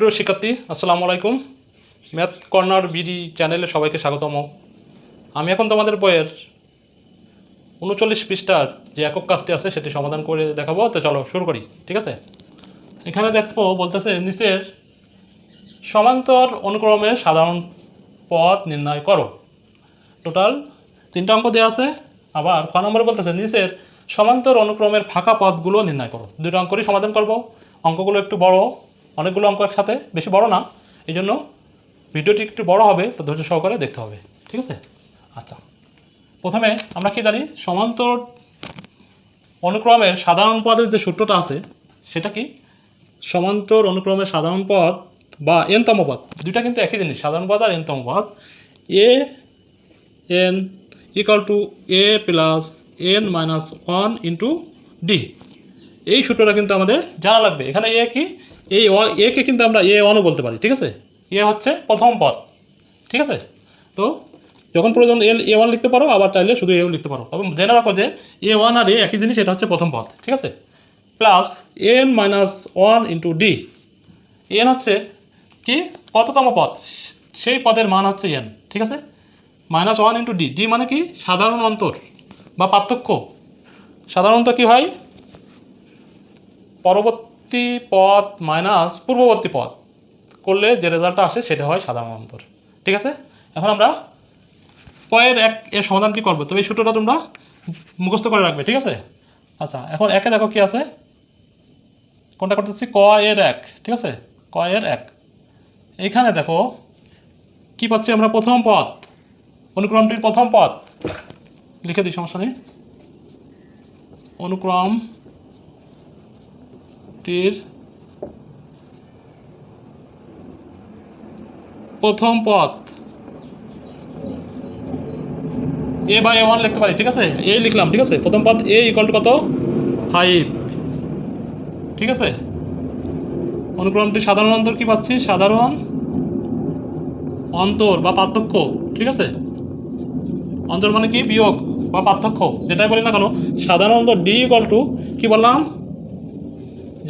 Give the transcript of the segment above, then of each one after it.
প্রিয় শিক্ষার্থী, আসসালামু আলাইকুম। ম্যাথ কর্নার বিডি চ্যানেলে সবাইকে স্বাগতম। আমি এখন তোমাদের বইয়ের উনচল্লিশ পৃষ্ঠার যে একক কাজটি আছে সেটি সমাধান করে দেখাবো। তো চলো শুরু করি, ঠিক আছে? এখানে দেখব, বলতেছে, নিচের সমান্তর অনুক্রমে সাধারণ পথ নির্ণয় করো। টোটাল তিনটা অঙ্ক দেওয়া আছে। আবার ক নম্বরে বলতেছে, নিচের সমান্তর অনুক্রমের ফাঁকা পথগুলো নির্ণয় করো। দুটো অঙ্করই সমাধান করব। অঙ্কগুলো একটু বড়। অনেকগুলো অঙ্ক একসাথে, বেশি বড় না। এই জন্য ভিডিওটি একটু বড় হবে, তো ধৈর্য সহকারে দেখতে হবে। ঠিক আছে? আচ্ছা। প্রথমে আমরা কি জানি, সমান্তর অনুক্রমের সাধারণ পদের যে সূত্রটা আছে, সেটা কি? সমান্তর অনুক্রমের সাধারণ পদ বা এনতম পদ। দুইটা কিন্তু একই জিনিস, সাধারণ পদ আর এনতম পদ। A n equal to a plus n minus one into d এই সূত্রটা কিন্তু আমাদের জানা লাগবে। এখানে এ কি? এই ওয়া- এ কে কিন্তু আমরা এ ওয়ানও বলতে পারি, ঠিক আছে? এ হচ্ছে প্রথম পদ, ঠিক আছে? তো যখন প্রয়োজন এল এ ওয়ান লিখতে পারো, আবার চাইলে শুধু এও লিখতে পারো। তবে জেনে রাখো যে এ ওয়ান আর এ একই জিনিস, এটা হচ্ছে প্রথম পদ, ঠিক আছে? Plus n minus one into d, n হচ্ছে কি? কততম পদ? সেই পদের মান হচ্ছে এন, ঠিক আছে? Minus one into d d মানে কি? সাধারণ অন্তর বা পার্থক্য। সাধারণত কি হয়? পরবর্তী পদ মাইনাস পূর্ববর্তী পদ করলে যে রেজাল্টটা আসে সেটা হয় সাধারণ অন্তর। ঠিক আছে? এখন আমরা পয়ের এক এর সমাধানটি করব। তবে এই সূত্রটা তোমরা মুখস্থ করে রাখবে, ঠিক আছে? আচ্ছা এখন একে দেখো কি আছে? কোনটা করতেছি? ক এর এক, ঠিক আছে? ক এর এক। এইখানে দেখো কি পাচ্ছি আমরা? প্রথম পথ, অনুক্রমটির প্রথম পদ লিখে দিই, সমস্যা নেই। অনুক্রমটির প্রথম পথ। এ বাই এ ওয়ান লিখতে পারি, ঠিক আছে? এ লিখলাম, ঠিক আছে? প্রথম পথ এ ইকুয়াল টু কত? ফাইভ ঠিক আছে? অনুক্রমটি সাধারণ অন্তর কি পাচ্ছি? সাধারণ অন্তর বা পার্থক্য, ঠিক আছে? অন্তর মানে কি? বিয়োগ বা পার্থক্য। যেটাই বলি না কেন, সাধারণ অন্তর ডি ইকুয়াল টু কি বললাম?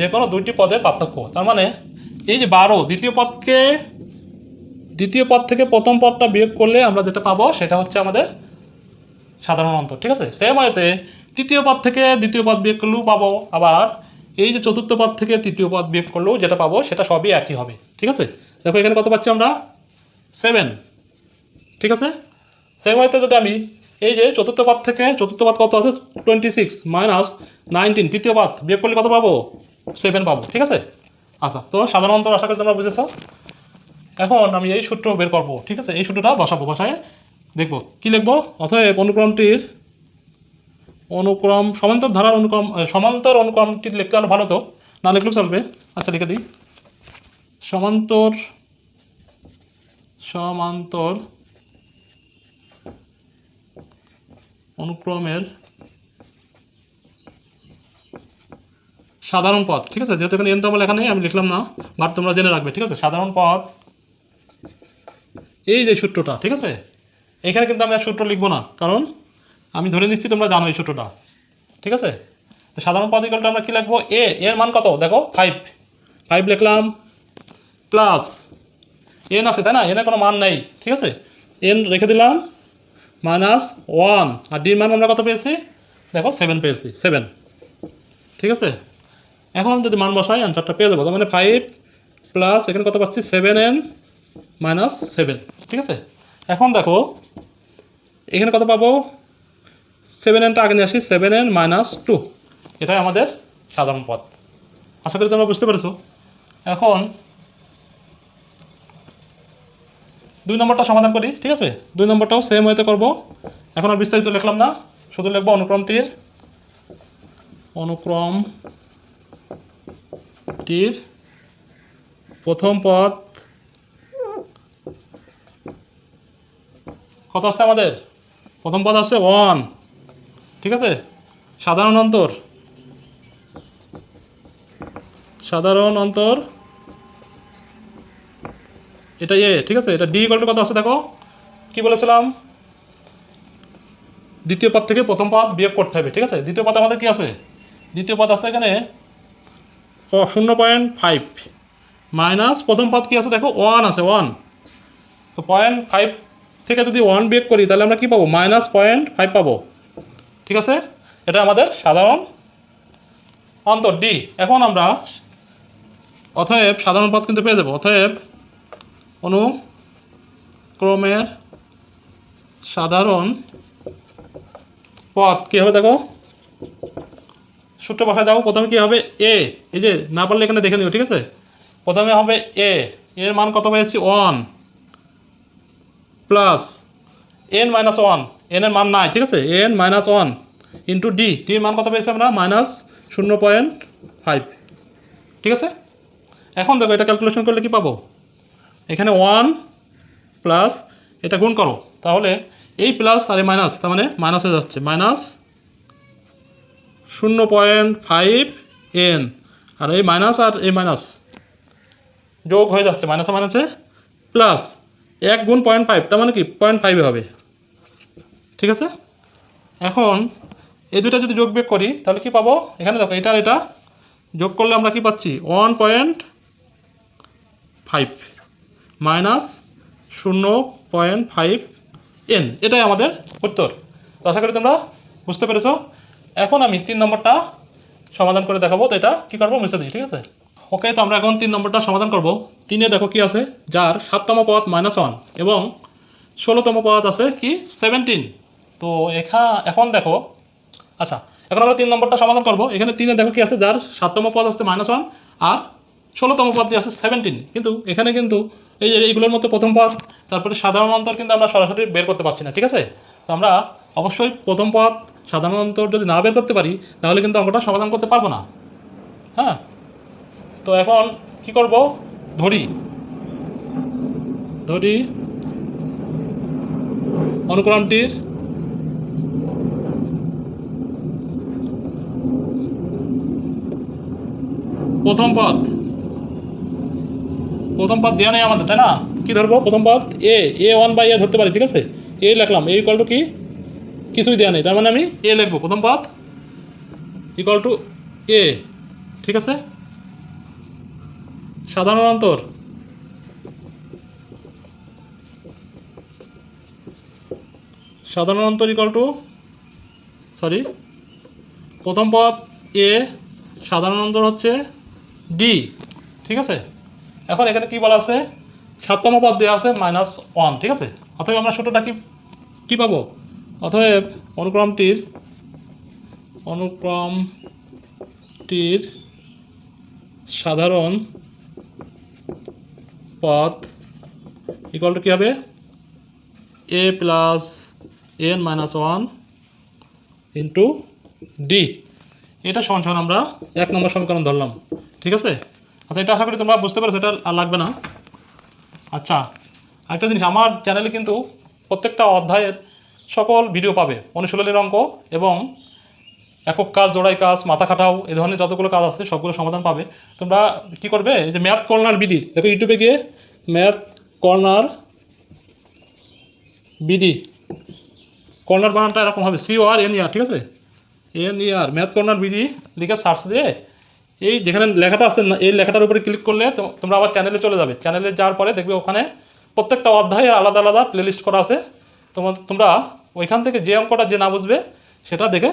যে কোনো দুইটি পদের পার্থক্য। তার মানে এই যে বারো, দ্বিতীয় পদকে, দ্বিতীয় পদ থেকে প্রথম পদটা বিয়োগ করলে আমরা যেটা পাবো সেটা হচ্ছে আমাদের সাধারণ অন্তর, ঠিক আছে? সেম ওয়েতে তৃতীয় পদ থেকে দ্বিতীয় পদ বিয়োগ করলেও পাবো, আবার এই যে চতুর্থ পদ থেকে তৃতীয় পদ বিয়োগ করলেও যেটা পাবো সেটা সবই একই হবে, ঠিক আছে? দেখো এখানে কত পাচ্ছি আমরা? সেভেন ঠিক আছে? সেম ওয়েতে যদি আমি এই যে চতুর্থ পদ থেকে চতুর্থ পদ কত আছে? টোয়েন্টি সিক্স মাইনাস নাইনটিন তৃতীয় পদ বিয়োগ করলে কত পাবো? সেভেন পাবো, ঠিক আছে? আচ্ছা তো সাধারণত আশা করি তোমরা বুঝেছ। এখন আমি এই সূত্র বের করব, ঠিক আছে? এই সূত্রটা বসাবো, বসায় দেখব। কি লিখব? অতএব অনুক্রমটির অনুক্রম, সমান্তর ধারার অনুক্রম সমান্তর অনুক্রমটি লিখতে হলে ভালো তো? না লিখলেও চলবে। আচ্ছা লিখে দিই। সমান্তর সমান্তর অনুক্রমের সাধারণ পথ, ঠিক আছে? যেহেতু এখানে এন তো আমার লেখা নেই, আমি লিখলাম না বাট তোমরা জেনে রাখবে, ঠিক আছে? সাধারণ পথ, এই যে সূত্রটা, ঠিক আছে? এখানে কিন্তু আমি আর সূত্র লিখব না, কারণ আমি ধরে নিচ্ছি তোমরা জানো এই সূত্রটা, ঠিক আছে? সাধারণ পদিকলটা আমরা কী লিখব? এ এর মান কত? দেখো ফাইভ ফাইভ লিখলাম প্লাস এন আছে, তাই না? এনের কোনো মান নেই, ঠিক আছে? এন রেখে দিলাম মাইনাস ওয়ান আর ডির মান আমরা কত পেয়েছি? দেখো সেভেন পেয়েছি সেভেন ঠিক আছে? এখন যদি মান বসাই অ্যান্সারটা পেয়ে যাব। মানে ফাইভ প্লাস এখানে কত পাচ্ছি? সেভেন এন মাইনাস সেভেন ঠিক আছে? এখন দেখো, এখানে কত পাবো? সেভেন এনটা আগে নিয়ে আসি সেভেন এন মাইনাস টু এটাই আমাদের সাধারণ পথ। আশা করি তোমরা বুঝতে পেরেছ। এখন দুই নম্বরটা সমাধান করি, ঠিক আছে? দুই নম্বরটাও সেম ওয়েতে করব। এখন আর বিস্তারিত লিখলাম না। শুধু লিখব অনুক্রমটির অনুক্রমটির প্রথম পদ কত আছে আমাদের? প্রথম পদ আছে ওয়ান ঠিক আছে? সাধারণ অন্তর। সাধারণ অন্তর। এটা এ, ঠিক আছে? এটা ডি ইকুয়াল কত আছে দেখো? কি বলেছিলাম? দ্বিতীয় পদ থেকে প্রথম পদ বিয়োগ করতে হবে, ঠিক আছে? দ্বিতীয় পদ আমাদের কি আছে? দ্বিতীয় পদ আছে এখানে শূন্য পয়েন্ট ফাইভ মাইনাস প্রথম পদ কী আছে? দেখো ওয়ান আছে ওয়ান তো পয়েন্ট ফাইভ থেকে যদি ওয়ান বিয়োগ করি, তাহলে আমরা কি পাবো? মাইনাস পয়েন্ট ফাইভ পাবো। ঠিক আছে? এটা আমাদের সাধারণ অন্তর ডি এখন আমরা অতএব সাধারণ পদ কিন্তু পেয়ে যাব। অতএব অনুক্রমের সাধারণ পথ কী হবে দেখো? সূত্র বসায় দাও, প্রথমে কি হবে এ এই যে না পারলে এখানে দেখে নিও, ঠিক আছে? প্রথমে হবে এ এর মান কত পেয়েছি? One plus n minus one n এর মান নাই, ঠিক আছে? N minus one into d ডির মান কত পেয়েছি আমরা? মাইনাস শূন্য পয়েন্ট ফাইভ ঠিক আছে? এখন দেখো, এটা ক্যালকুলেশন করলে কি পাবো? এখানে ওয়ান প্লাস এটা গুণ করো। তাহলে এই প্লাস আর মাইনাস তার মানে মাইনাস যাচ্ছে। মাইনাস শূন্য পয়েন্ট ফাইভ এন। আর এই মাইনাস আর এই মাইনাস যোগ হয়ে যাচ্ছে, মাইনাসে মাইনাসে প্লাস এক গুণ পয়েন্ট ফাইভ, তার মানে কি? পয়েন্ট ফাইভে হবে। ঠিক আছে? এখন এই দুটা যদি যোগ বিয়োগ করি, তাহলে কি পাবো? এখানে দেখো, এটা আর এটা যোগ করলে আমরা কি পাচ্ছি? ওয়ান পয়েন্ট ফাইভ মাইনাস শূন্য পয়েন্ট ফাইভ এন। এটাই আমাদের উত্তর। তো আশা করি তোমরা বুঝতে পেরেছ। এখন আমি তিন নম্বরটা সমাধান করে দেখাবো, তো এটা কী করব? মুছে দিই, ঠিক আছে? ওকে তো আমরা এখন তিন নম্বরটা সমাধান করব। তিনে দেখো কি আছে? যার সাততম পদ মাইনাস ওয়ান এবং ষোলোতম পদ আছে কি? সেভেন্টিন তো এখা, এখন দেখো আচ্ছা এখন আমরা তিন নম্বরটা সমাধান করব। এখানে তিনে দেখো কি আছে? যার সাততম পদ হচ্ছে মাইনাস ওয়ান আর ষোলোতম পদ দিয়ে আছে সেভেন্টিন কিন্তু এখানে কিন্তু এই যে এইগুলোর মতো প্রথম পদ, তারপরে সাধারণ অন্তর কিন্তু আমরা সরাসরি বের করতে পারছি না, ঠিক আছে? তো আমরা অবশ্যই প্রথম পদ সাধারণ অন্তর যদি না বের করতে পারি, তাহলে কিন্তু অঙ্কটা সমাধান করতে পারব না। হ্যাঁ? তো এখন কি করব? ধরি। ধরি। অনুকরণটির প্রথম পদ। প্রথম পদ দেওয়া নেই আমাদের, তাই না? কি ধরবো? প্রথম পদ এ এ ওয়ান বাই এ ধরতে পারি, ঠিক আছে? এ লিখলাম এ ইকুয়াল কি? কিছুই দেওয়া নেই। তার মানে আমি এ লিখব। প্রথম পথ ইকুয়াল টু এ ঠিক আছে? সাধারণ অন্তর। সাধারণ অন্তর ইকুয়াল টু সরি প্রথম পদ এ সাধারণ অন্তর হচ্ছে ডি ঠিক আছে? এখন এখানে কি বলা আছে? সাততম পদ দেওয়া আছে মাইনাস ওয়ান ঠিক আছে? অথবা আমরা সূত্রটা কি, কী পাবো? অতএব অনুক্রমটির অনুক্রমটির সাধারণ পথ ইকুয়াল টু কী হবে? A plus n minus one into d এটা সমান সমান আমরা এক নম্বর সমীকরণ ধরলাম। ঠিক আছে? আচ্ছা এটা আশা করি তোমরা বুঝতে পারছ, এটা আর লাগবে না। আচ্ছা আরেকটা জিনিস, আমার চ্যানেলে কিন্তু প্রত্যেকটা অধ্যায়ের সকল ভিডিও পাবে। অনুশীলনের অঙ্ক এবং একক কাজ, জোড়াই কাজ, মাথা খাটাও, এ ধরনের যতগুলো কাজ আছে, সবগুলো সমাধান পাবে। তোমরা কি করবে? যে ম্যাথ কর্নার বিডি, দেখো ইউটিউবে গিয়ে ম্যাথ কর্নার বিডি, কর্নার বানানটা এরকম হবে, সি আর, এন ইয়ার ঠিক আছে? N year math corner BD লিখে সার্চ দিয়ে, এই যেখানে লেখাটা আছে এই লেখাটার উপরে ক্লিক করলে তোমরা আবার চ্যানেলে চলে যাবে। চ্যানেলে যাওয়ার পরে দেখবে ওখানে প্রত্যেকটা অধ্যায়ের আলাদা আলাদা প্লেলিস্ট করা আছে। তোমার তোমরা ওইখান থেকে যে অঙ্কটা যে না বুঝবে, সেটা দেখে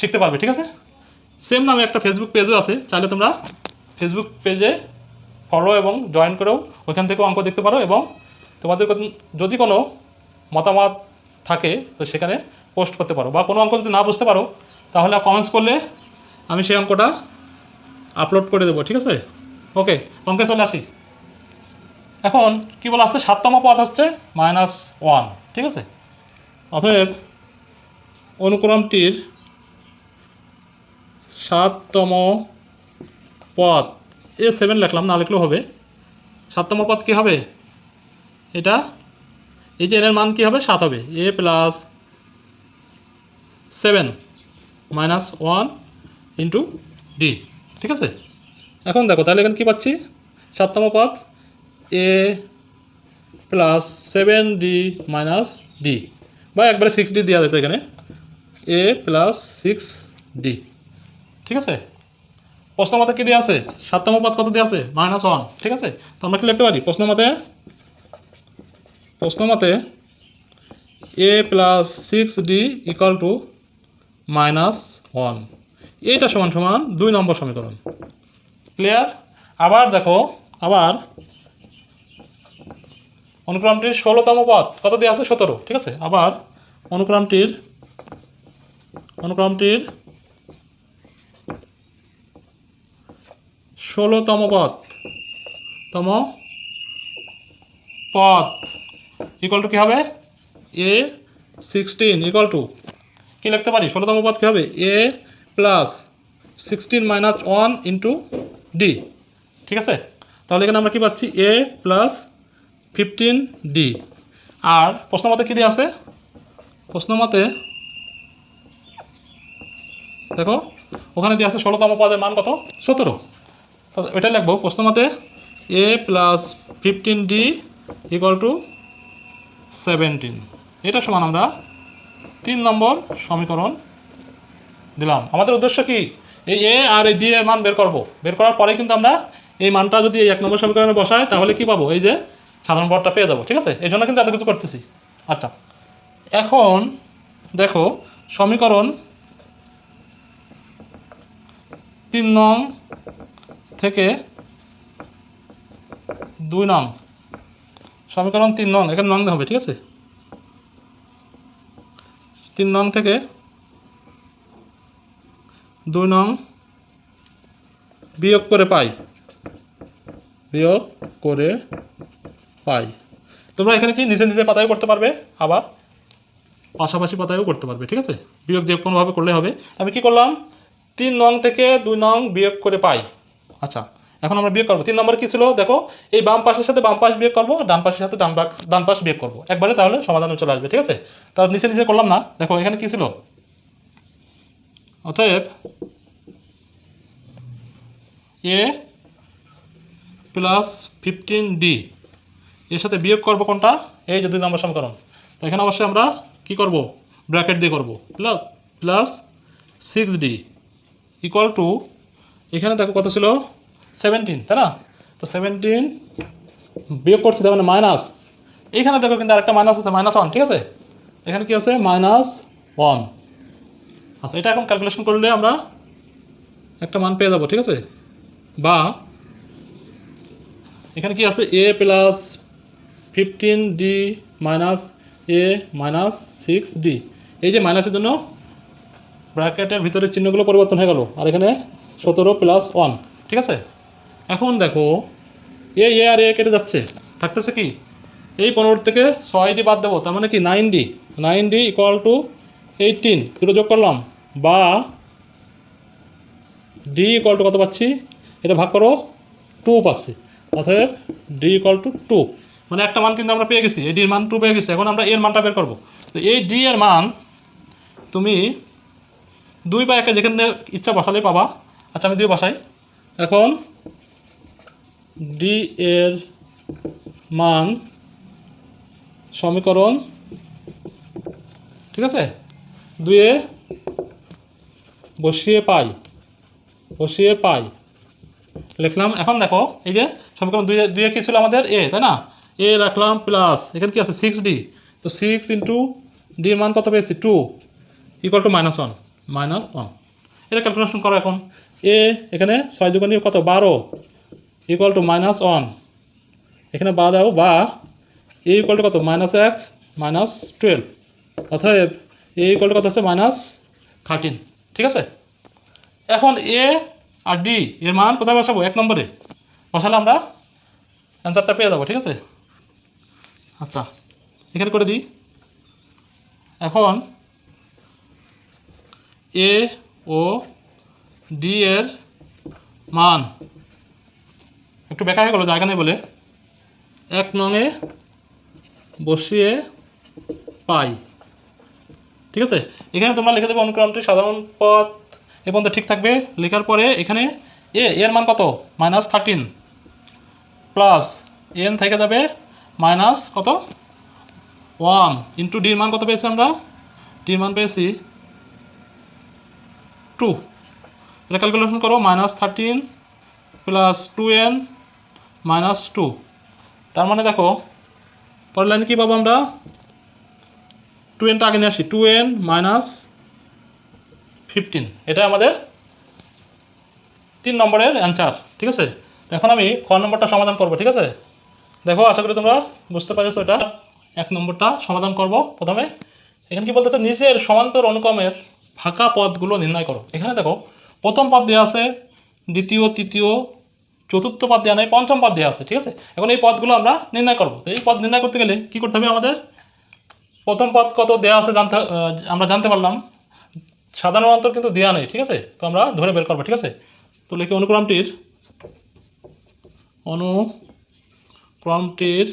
শিখতে পারবে, ঠিক আছে? সেম নামে একটা ফেসবুক পেজও আছে, চাইলে তোমরা ফেসবুক পেজে ফলো এবং জয়েন করেও ওইখান থেকেও অঙ্ক দেখতে পারো এবং তোমাদের যদি কোনো মতামত থাকে, তো সেখানে পোস্ট করতে পারো বা কোনো অঙ্ক যদি না বুঝতে পারো, তাহলে কমেন্টস করলে আমি সেই অঙ্কটা আপলোড করে দেবো, ঠিক আছে? ওকে অঙ্কে চলে আসি। এখন কি বলা আছে? সাততম পদ হচ্ছে মাইনাস ওয়ান ঠিক আছে? অতএব অনুক্রমটির সাততম পদ। এ সেভেন লিখলাম, না লিখলেও হবে। সাততম পদ কী হবে? এটা? এই যে এর মান কী হবে? সাত হবে। A plus seven minus one into d. ঠিক আছে? এখন দেখো, তাহলে এখানে কী পাচ্ছি? সাততম পদ, a plus seven d minus d. বা একবারে সিক্স ডি দেওয়া যেত এখানে। এ প্লাস সিক্স ডি ঠিক আছে? প্রশ্ন মতে কি দিয়ে আছে? সাততম পদ কত দিয়ে আছে? মাইনাস ওয়ান ঠিক আছে? তো আমরা কি লিখতে পারি? প্রশ্ন মতে প্রশ্ন মতে a plus six d equal to minus one এইটা সমান সমান দুই নম্বর সমীকরণ। ক্লিয়ার আবার দেখো, আবার অনুক্রমটির ষোলোতম পদ কত দিয়ে আছে? সতেরো, ঠিক আছে? আবার অনুক্রমটির অনুক্রমটির ষোলোতম পদ তম পদ ইকুয়াল টু কী হবে? এ সিক্সটিন ইকুয়াল টু কী লিখতে পারি? ষোলোতম পদ কী হবে? A plus sixteen minus one into d ঠিক আছে? তাহলে এখানে আমরা কী পাচ্ছি? এ প্লাস ফিফটিন ডি আর প্রশ্ন মতে কী দিয়ে আছে? প্রশ্ন মতে দেখো, ওখানে দিয়ে আছে ষোলোতম পদের মান কত? সতেরো। তো এটা লিখব প্রশ্ন মতে a plus fifteen d equal to seventeen এটা সমান আমরা তিন নম্বর সমীকরণ দিলাম। আমাদের উদ্দেশ্য কি? এই এ আর এই ডি এর মান বের করব। বের করার পরে কিন্তু আমরা এই মানটা যদি এক নম্বর সমীকরণে বসাই, তাহলে কি পাবো? এই যে সাধারণ পদটা পেয়ে যাব, ঠিক আছে? এই জন্য কিন্তু এত কিছু করতেছি। আচ্ছা এখন দেখো, সমীকরণ তিন নং থেকে দুই নং। সমীকরণ তিন নং, এখানে নং হবে, ঠিক আছে? তিন নং থেকে দুই নং বিয়োগ করে পাই। বিয়োগ করে পাই। তোমরা এখানে কি নিচে নিচে পাতায়ও করতে পারবে, আবার পাশাপাশি পাতায়ও করতে পারবে, ঠিক আছে? বিয়োগ দিয়ে কোনোভাবে করলে হবে। আমি কি করলাম? তিন নং থেকে দুই নং বিয়োগ করে পাই। আচ্ছা এখন আমরা বিয়োগ করব। তিন নম্বর কী ছিল? দেখো, এই বাম পাশের সাথে বাম পাশ বিয়োগ করব, ডান পাশের সাথে ডান পাশ ডান পাশ বিয়োগ করব। একবারে তাহলে সমাধানে চলে আসবে, ঠিক আছে? তাহলে নিচে নিচে করলাম না। দেখো, এখানে কী ছিল? অতএব এ প্লাস ফিফটিন ডি এর সাথে বিয়োগ করব কোনটা? এই যে দুই নম্বর সমীকরণ। তো এখানে অবশ্যই আমরা কি করব? ব্র্যাকেট দিয়ে করব। Plus plus six d equal to এখানে দেখো কত ছিল? সেভেন্টিন তাই না? তো সেভেন্টিন বিয়োগ করছি, তার মানে মাইনাস এইখানে দেখো কিন্তু আরেকটা মাইনাস আছে মাইনাস ওয়ান ঠিক আছে? এখানে কি আছে? মাইনাস ওয়ান আচ্ছা এটা এখন ক্যালকুলেশন করলে আমরা একটা মান পেয়ে যাব, ঠিক আছে? বা এখানে কি আছে? A plus fifteen d minus a minus six d এই যে মাইনাসের জন্য ব্র্যাকেটের ভিতরে চিহ্নগুলো পরিবর্তন হয়ে গেল। আর এখানে সতেরো প্লাস ওয়ান ঠিক আছে? এখন দেখো এ এ আর এ কেটে যাচ্ছে। থাকতেছে কি? এই পনেরো থেকে ছয় ডি বাদ দেবো। তার মানে কি? Nine d nine d equal to eighteen দুটো যোগ করলাম। বা ডি ইকুয়াল টু কত পাচ্ছি? এটা ভাগ করো টু পাচ্ছি। অতএব ডি ইকুয়াল টু টু মানে একটা মান কিন্তু আমরা পেয়ে গেছি এই ডির মান টু পেয়ে গেছি, এখন আমরা এর মানটা বের করব। তো এই ডি এর মান তুমি দুই বা একে যেখানে ইচ্ছা বসালেই পাবা। আচ্ছা আমি দুই বসাই। এখন ডি এর মান সমীকরণ, ঠিক আছে? দুয়ে বসিয়ে পাই বসিয়ে পাই। লিখলাম। এখন দেখো, এই যে সমীকরণ দুই দুইয়ে কী ছিল আমাদের? এ তাই না? এ রাখলাম প্লাস এখানে কি আছে? সিক্স ডি তো সিক্স ইন্টু ডির মান কত পেয়েছি? Two equal to minus one minus one এটা ক্যালকুলেশন করো এখন। এ এখানে ছয় দুগুণি কত? বারো ইকুয়াল টু মাইনাস ওয়ান এখানে বা দাও, বা এ ইকুয়াল টু কত? মাইনাস এক মাইনাস টুয়েলভ অতএব এ ইকুয়াল টু কত হচ্ছে? মাইনাস থার্টিন ঠিক আছে? এখন এ আর ডি এর মান কোথায় বসাবো? এক নম্বরে। বসালে আমরা অ্যান্সারটা পেয়ে যাব, ঠিক আছে? আচ্ছা এখানে করে দিই। এখন এ ও ডি এর মান। একটু বেকা হয়ে গেলো, জায়গা নেই বলে। এক নঙে বসিয়ে পাই। ঠিক আছে? এখানে তোমরা লিখে দেবে অনুক্রমটি সাধারণ পথ। এ পর্যন্ত ঠিক থাকবে। লেখার পরে এখানে এ এর মান কত? মাইনাস থার্টিন প্লাস এন থেকে যাবে মাইনাস কত? ওয়ান। ইন্টু ডির মান কত পেয়েছি আমরা? ডির মান পেয়েছি টু। এটা ক্যালকুলেশন করো, minus thirteen plus two N minus two. তার মানে দেখো, পরের লাইনে কী পাবো আমরা? টু এনটা আগে নিয়ে আসি টু এন মাইনাস ফিফটিন। এটা আমাদের তিন নম্বরের অ্যান্সার, ঠিক আছে? এখন আমি খ নম্বরটা সমাধান করব, ঠিক আছে? দেখো, আশা করি তোমরা বুঝতে পারছ এটা। এক নম্বরটা সমাধান করব প্রথমে। এখানে কি বলতেছে? নিচের সমান্তর অনুক্রমের ফাঁকা পদগুলো নির্ণয় করো। এখানে দেখো, প্রথম পদ দেওয়া আছে, দ্বিতীয়, তৃতীয়, চতুর্থ পদ দেওয়া নেই, পঞ্চম পদ দেওয়া আছে, ঠিক আছে? এখন এই পদগুলো আমরা নির্ণয় করব। তো এই পদ নির্ণয় করতে গেলে কী করতে হবে আমাদের? প্রথম পদ কত দেওয়া আছে জানতে আমরা জানতে পারলাম। সাধারণ অন্তর কিন্তু দেওয়া নেই, ঠিক আছে? তো আমরা ধরে বের করব, ঠিক আছে? তো লিখি অনুক্রমটির অনুক্রমটির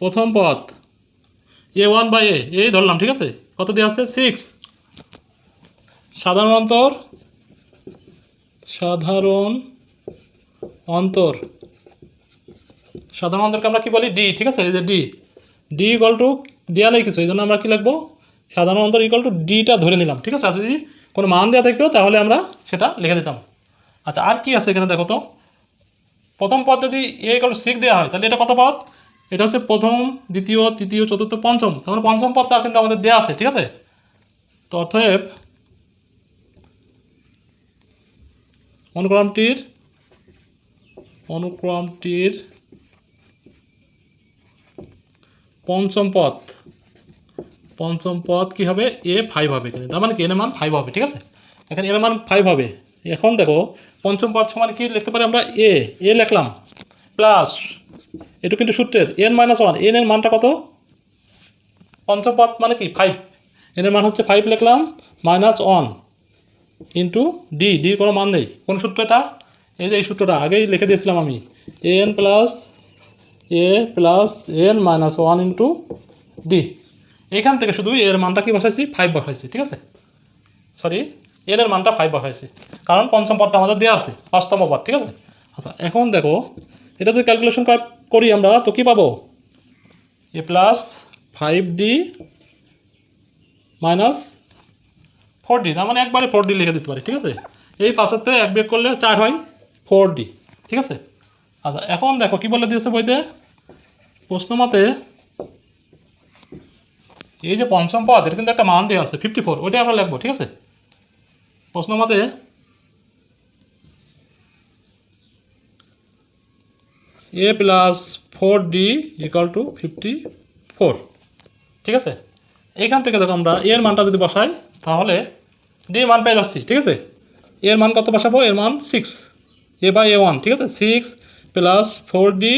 প্রথম পথ এ ওয়ান বাই এ এই ধরলাম, ঠিক আছে? কত দিয়ে আছে? সিক্স সাধারণ অন্তর সাধারণ অন্তর। সাধারণ অন্তরকে আমরা কি বলি? ডি ঠিক আছে? এই যে ডি ডি ইকাল টু দেওয়া নেই কিছু, এই জন্য আমরা কি লিখব? সাধারণ অন্তর ইকাল টু ডিটা ধরে নিলাম, ঠিক আছে? আর যদি কোনো মান দেওয়া থাকতো, তাহলে আমরা সেটা লিখে দিতাম। আচ্ছা আর কি আছে এখানে দেখো তো? প্রথম পদ যদি এ টু সিক্স দেওয়া হয়, তাহলে এটা কত পদ? এটা হচ্ছে প্রথম, দ্বিতীয়, তৃতীয়, চতুর্থ, পঞ্চম। তাহলে পঞ্চম পদটা কিন্তু আমাদের দেওয়া আছে, ঠিক আছে? তো অতএব অনুক্রমটির অনুক্রমটির পঞ্চম পদ। পঞ্চম পদ কি হবে? এ ফাইভ হবে তার মানে কি? এর মান ফাইভ হবে, ঠিক আছে? এখানে এর মান ফাইভ হবে। এখন দেখো, পঞ্চম পদ সমান কি লিখতে পারি আমরা? এ এ লিখলাম। প্লাস এটা কিন্তু সূত্রের। এন মাইনাস ওয়ান এন এর মানটা কত? পঞ্চম পদ মানে কি? ফাইভ এন এর মান হচ্ছে ফাইভ লিখলাম মাইনাস ওয়ান ইন্টু ডি ডির কোনো মান নেই। কোন সূত্র এটা এই যে এই সূত্রটা, আগেই লিখে দিয়েছিলাম আমি। N plus A plus N minus one into D এখান থেকে শুধু এর মানটা কি বসাইছি? ফাইভ বসাইছি, ঠিক আছে? সরি এন এর মানটা ফাইভ বসাইছি কারণ পঞ্চম পদটা আমাদের দেওয়া আছে পাঁচতম পদ, ঠিক আছে? আচ্ছা এখন দেখো, এটা যদি ক্যালকুলেশন করি আমরা, তো কী পাবো? A plus five D minus four D তার মানে একবারে ফোর ডি লিখে দিতে পারি, ঠিক আছে? এই পাশেতে এক বিয়োগ করলে চার হয় ফোর ডি ঠিক আছে? আচ্ছা এখন দেখো, কি বলে দিয়েছে বইতে? প্রশ্ন মতে এই যে পঞ্চম পদ, এর কিন্তু একটা মান দেওয়া আছে ফিফটি ফোর ওইটাই আমরা লিখব, ঠিক আছে? প্রশ্ন মতে A plus four D equal to fifty four ঠিক আছে? এইখান থেকে দেখো আমরা এর মানটা যদি বসাই, তাহলে ডি মান পেয়ে যাচ্ছি, ঠিক আছে? এর মান কত বসাবো? এর মান six A by A one ঠিক আছে? Six plus four D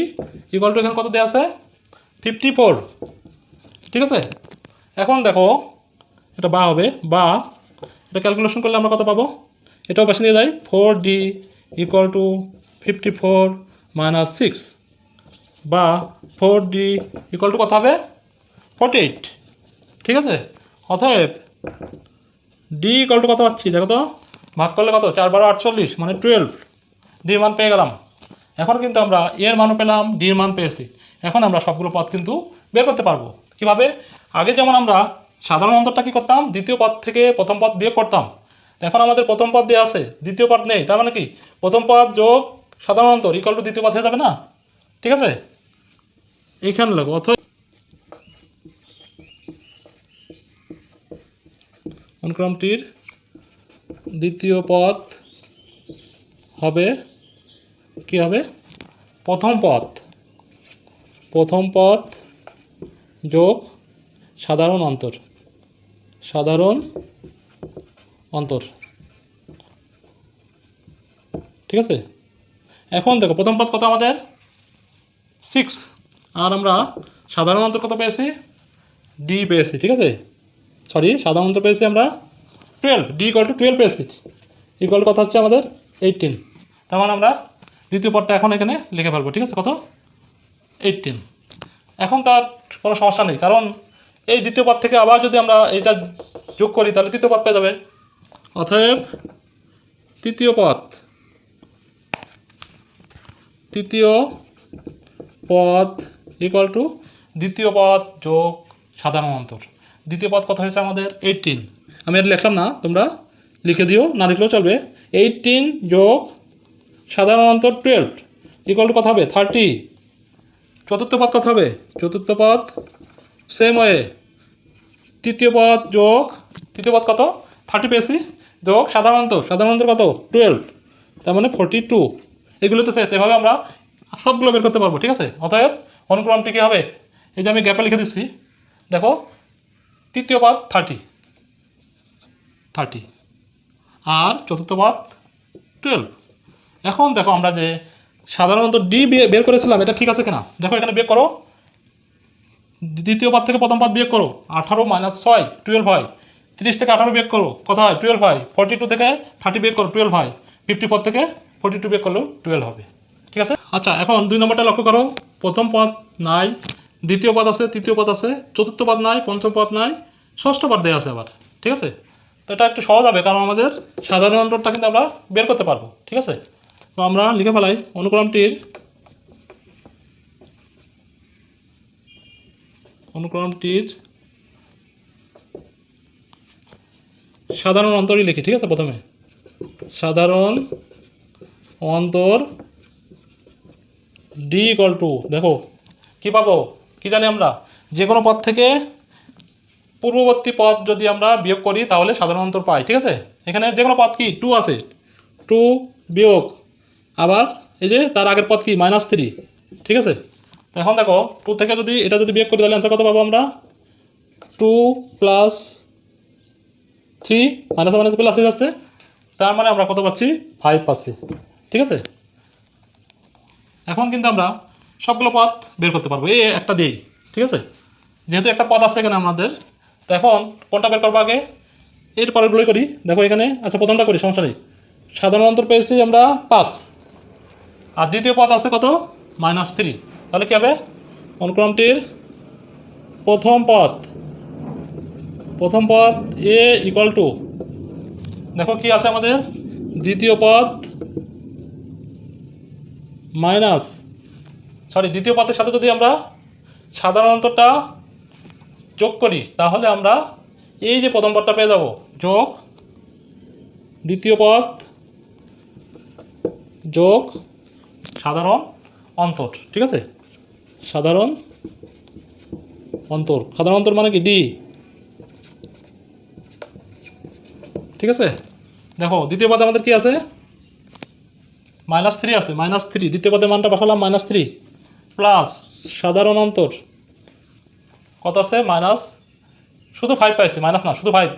equal to এখানে কত দেওয়া আছে? ফিফটি ফোর ঠিক আছে? এখন দেখো, এটা বা হবে বা এটা ক্যালকুলেশন করলে আমরা কত পাবো? এটাও বেশি নিয়ে যাই four D equal to fifty four minus six বা ফোর ডি ইকুয়াল টু কত হবে? ফোর্টি এইট ঠিক আছে? অতএব ডি ইকুয়াল টু কত পাচ্ছি? দেখো তো, ভাগ করলে কত? চার বারো আটচল্লিশ মানে টুয়েলভ ডি মান পেয়ে গেলাম। এখন কিন্তু আমরা এর মানও পেলাম ডির মান পেয়েছি। এখন আমরা সবগুলো পথ কিন্তু বের করতে পারব। কীভাবে? আগে যেমন আমরা সাধারণ অন্তরটা কী করতাম? দ্বিতীয় পদ থেকে প্রথম পদ বিয়োগ করতাম। এখন আমাদের প্রথম পদ দিয়ে আছে, দ্বিতীয় পদ নেই। তার মানে কি? প্রথম পদ যোগ সাধারণ অন্তর ইকাল টু দ্বিতীয় পদ হয়ে যাবে না? ঠিক আছে? এইখানে লাগো অথ অনুক্রমটির দ্বিতীয় পদ হবে কি হবে? প্রথম পদ। প্রথম পদ যোগ সাধারণ অন্তর। সাধারণ অন্তর। ঠিক আছে? এখন দেখো, প্রথম পদ কত আমাদের? সিক্স আর আমরা সাধারণ অন্তর কত পেয়েছি? ডি পেয়েছি, ঠিক আছে? সরি সাধারণ অন্তর পেয়েছি আমরা twelve D equal to twelve পেয়েছি। ইকুয়াল কথা হচ্ছে আমাদের? এইটিন তার মানে আমরা দ্বিতীয় পদটা এখন এখানে লিখে ফেলব, ঠিক আছে? কত? এইটিন এখন তার কোনো সমস্যা নেই, কারণ এই দ্বিতীয় পদ থেকে আবার যদি আমরা এটা যোগ করি, তাহলে তৃতীয় পদ পেয়ে যাবে। অতএব, তৃতীয় পদ তৃতীয় পদ ইকুয়াল টু দ্বিতীয় পদ যোগ সাধারণ অন্তর। দ্বিতীয় পদ কত হয়েছে আমাদের? এইটিন আমি এটা লিখলাম না, তোমরা লিখে দিও, না লিখলেও চলবে। এইটিন যোগ সাধারণ অন্তর টুয়েলভ ইকুয়াল টু কত হবে? থার্টি চতুর্থ পদ কত হবে? চতুর্থ পদ সেম ওয়ে তৃতীয় পদ যোগ, তৃতীয় পদ কত? থার্টি পেয়েছি। যোগ সাধারণত সাধারণত কত? টুয়েলভ তার মানে ফোরটি টু এগুলো তো শেষ। এভাবে আমরা সবগুলো বের করতে পারব, ঠিক আছে? অতএব অনুক্রমটি কী হবে? এই যে আমি গ্যাপে লিখে দিচ্ছি। দেখো, তৃতীয় পদ থার্টি থার্টি আর চতুর্থ পদ টুয়েলভ এখন দেখো আমরা যে সাধারণত ডি বের করেছিলাম, এটা ঠিক আছে কিনা? দেখো এখানে বের করো। দ্বিতীয় পাদ থেকে প্রথম পাদ বিয়োগ করো। আঠারো মাইনাস ছয় টুয়েলভ হয়। তিরিশ থেকে আঠারো বিয়োগ করো। কত হয়? টুয়েলভ হয়। ফর্টি টু থেকে থার্টি বিয়োগ করো টুয়েলভ হয়। ফিফটি ফোর থেকে ফোর্টি টু বিয়োগ করলেও টুয়েলভ হবে। ঠিক আছে? আচ্ছা এখন দুই নম্বরটা লক্ষ্য করো। প্রথম পদ নাই, দ্বিতীয় পদ আছে, তৃতীয় পদ আছে, চতুর্থ পদ নাই, পঞ্চম পদ নাই, ষষ্ঠ পদ দেওয়া আছে আবার। ঠিক আছে? তো এটা একটু সহজ হবে, কারণ আমাদের সাধারণ অন্তরটা কিন্তু আমরা বের করতে পারব। ঠিক আছে? তো আমরা লিখে ফেলাই অনুক্রমটির অনুক্রমটির সাধারণ অন্তরই লিখি, ঠিক আছে প্রথমে? সাধারণ অন্তর ডি ইকল টু দেখো, কি পাবো? কি জানি আমরা? যে কোনো পদ থেকে পূর্ববর্তী পদ যদি আমরা বিয়োগ করি, তাহলে সাধারণ অন্তর পাই, ঠিক আছে? এখানে যে কোনো পদ কি? টু আছে। টু বিয়োগ। আবার এই যে, তার আগের পদ কি? মাইনাস থ্রি ঠিক আছে? তো এখন দেখো টু থেকে যদি এটা যদি বিয়োগ করি তাহলে অ্যান্সার কত পাবো আমরা? Two plus three minus minus plus যাচ্ছে তার মানে আমরা কত পাচ্ছি? ফাইভ পাচ্ছি। ঠিক আছে? এখন কিন্তু আমরা সবগুলো পথ বের করতে পারব। এই একটা দিয়েই ঠিক আছে? যেহেতু একটা পথ আছে এখানে আমাদের তো এখন কোনটা বের করব আগে। এর পরেরগুলোই করি। দেখো এখানে আচ্ছা প্রথমটা করি সমস্যা নেই। সাধারণ অন্তর পেয়েছি আমরা পাঁচ। আর দ্বিতীয় পথ আছে কত? মাইনাস থ্রি তাহলে কী হবে? অনুক্রমটির প্রথম পথ প্রথম পথ এ ইকুয়াল টু দেখো কি আছে আমাদের? দ্বিতীয় পথ মাইনাস সরি দ্বিতীয় পথের সাথে যদি আমরা সাধারণতটা যোগ করি, তাহলে আমরা এই যে প্রথম পদটা পেয়ে যাব। যোগ দ্বিতীয় পথ যোগ সাধারণ অন্তর, ঠিক আছে? সাধারণ অন্তর। সাধারণ অন্তর মানে কি? ডি ঠিক আছে? দেখো, দ্বিতীয় পদে আমাদের কি আছে? মাইনাস থ্রি আছে, মাইনাস থ্রি। দ্বিতীয় পদের মানটা বসালাম মাইনাস থ্রি। প্লাস সাধারণ অন্তর। কত আছে? মাইনাস শুধু ফাইভ পাইছি, মাইনাস না, শুধু ফাইভ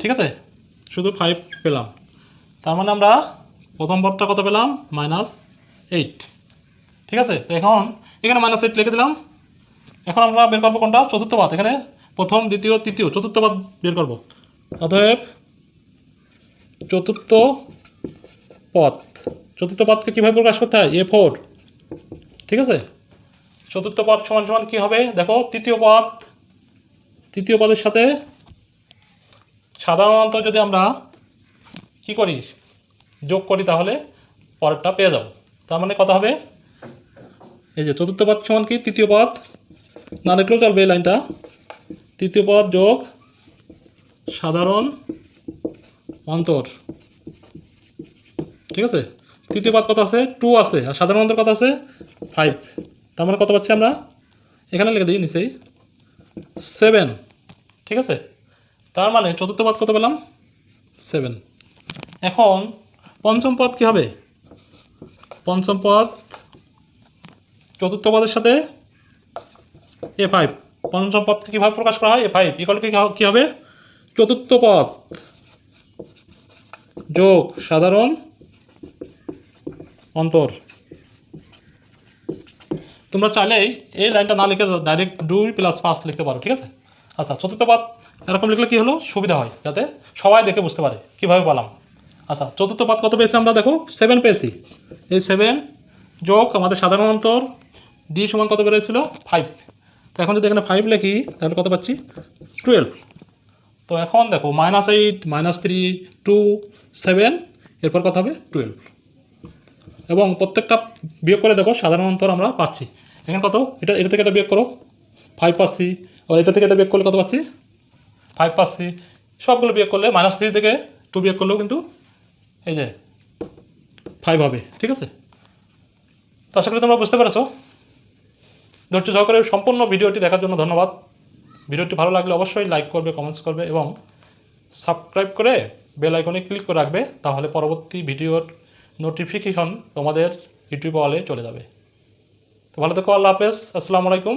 ঠিক আছে? শুধু ফাইভ পেলাম। তার মানে আমরা প্রথম পদটা কত পেলাম? মাইনাস এইট ঠিক আছে? তো এখন এখানে মাইনাস এইট লিখে দিলাম। এখন আমরা বের করব কোনটা? চতুর্থ পদ এখানে প্রথম, দ্বিতীয়, তৃতীয়। চতুর্থ পদ বের করব। অতএব চতুর্থ পথ চতুর্থ পথকে কীভাবে প্রকাশ করতে হয়? এ ফোর ঠিক আছে? চতুর্থ পদ সমান সমান কী হবে? দেখো তৃতীয় পদ তৃতীয় পদের সাথে সাধারণত যদি আমরা কি করি? যোগ করি, তাহলে পরেরটা পেয়ে যাব। তার মানে কথা হবে? এই যে চতুর্থ পদ সমান কি? তৃতীয় পদ। না লিখলেও চলবে এই লাইনটা। তৃতীয় পদ যোগ সাধারণ অন্তর। ঠিক আছে? তৃতীয় পদ কত আছে? টু আছে। আর সাধারণ অন্তর কত আছে? ফাইভ তার মানে কত পাচ্ছি আমরা? এখানে লিখে দিই নিচেই। সেভেন ঠিক আছে? তার মানে চতুর্থ পদ কত পেলাম? সেভেন এখন পঞ্চম পদ কী হবে? পঞ্চম পদ চতুর্থ পদের সাথে এ ফাইভ পঞ্চম পদকে কীভাবে প্রকাশ করা হয়? এ ফাইভ ইকল কী হবে? চতুর্থ পদ। যোগ, সাধারণ, অন্তর। তোমরা চাইলেই এই লাইনটা না লিখে ডাইরেক্ট দুই প্লাস পাঁচ লিখতে পারো, ঠিক আছে? আচ্ছা চতুর্থ পদ এরকম লিখলে কী হলো? সুবিধা হয়, যাতে সবাই দেখে বুঝতে পারে কীভাবে বললাম আচ্ছা চতুর্থ পদ কত পেয়েছি আমরা? দেখো সেভেন পেয়েছি। এই সেভেন যোগ আমাদের সাধারণ অন্তর ডি সমান কত বেরোয়েছিল? ফাইভ তো এখন যদি এখানে ফাইভ লিখি, তাহলে কত পাচ্ছি? টুয়েলভ তো এখন দেখো minus eight minus three two seven এরপর কত হবে? টুয়েলভ এবং প্রত্যেকটা বিয়োগ করে দেখো, সাধারণ অন্তর আমরা পাচ্ছি। এখানে কত? এটা এটা থেকে এটা বিয়োগ করো। ফাইভ পাচ্ছি আর এটা থেকে এটা বিয়োগ করলে কত পাচ্ছি? ফাইভ পাচ্ছি সবগুলো বিয়োগ করলে মাইনাস থ্রি থেকে টু বিয়োগ করলেও কিন্তু এই যে ফাইভ হবে। ঠিক আছে? তো আশা করি তোমরা বুঝতে পেরেছ। ধৈর্য সহকারে সম্পূর্ণ ভিডিওটি দেখার জন্য ধন্যবাদ। ভিডিওটি ভালো লাগলে অবশ্যই লাইক করবে কমেন্টস করবে এবং সাবস্ক্রাইব করে বেল আইকনে ক্লিক করে রাখবে, তাহলে পরবর্তী ভিডিওর নোটিফিকেশন তোমাদের ইউটিউব ওয়ালে চলে যাবে। তো ভালো থেকো, আল্লাহ হাফেজ। আসসালামু আলাইকুম।